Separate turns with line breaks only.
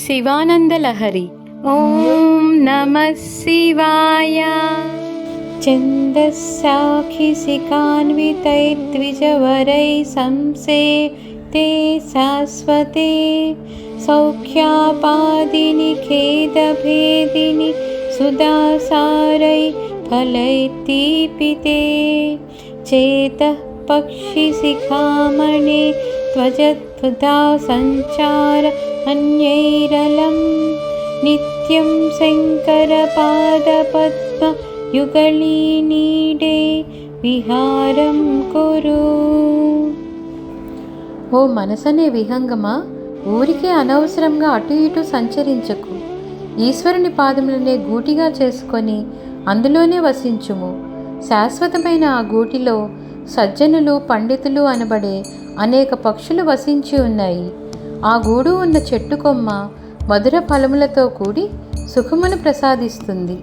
शिवानन्दलहरि। ॐ नमः शिवाय। चन्दस्साखिशिखान्वितैः द्विजवरैः संसे ते शाश्वते सौख्यापादिनि खेदभेदिनि सुदासारै फलैतीपिते चेतः पक्षिशिखामणे त्वजद्भुधा सञ्चार अन्यैरलं नित्यं शङ्करपादपद्म యుగళీనీడే విహారం కురు ఓ మనసనే విహంగమా ఊరికే అనవసరంగా అటు ఇటు సంచరించకు ఈశ్వరుని పాదములనే గూటిగా చేసుకొని అందులోనే వసించుము శాశ్వతమైన ఆ గూటిలో సజ్జనులు పండితులు అనబడే అనేక పక్షులు వసించి ఉన్నాయి ఆ గూడు ఉన్న చెట్టు కొమ్మ మధుర ఫలములతో కూడి సుఖమును ప్రసాదిస్తుంది.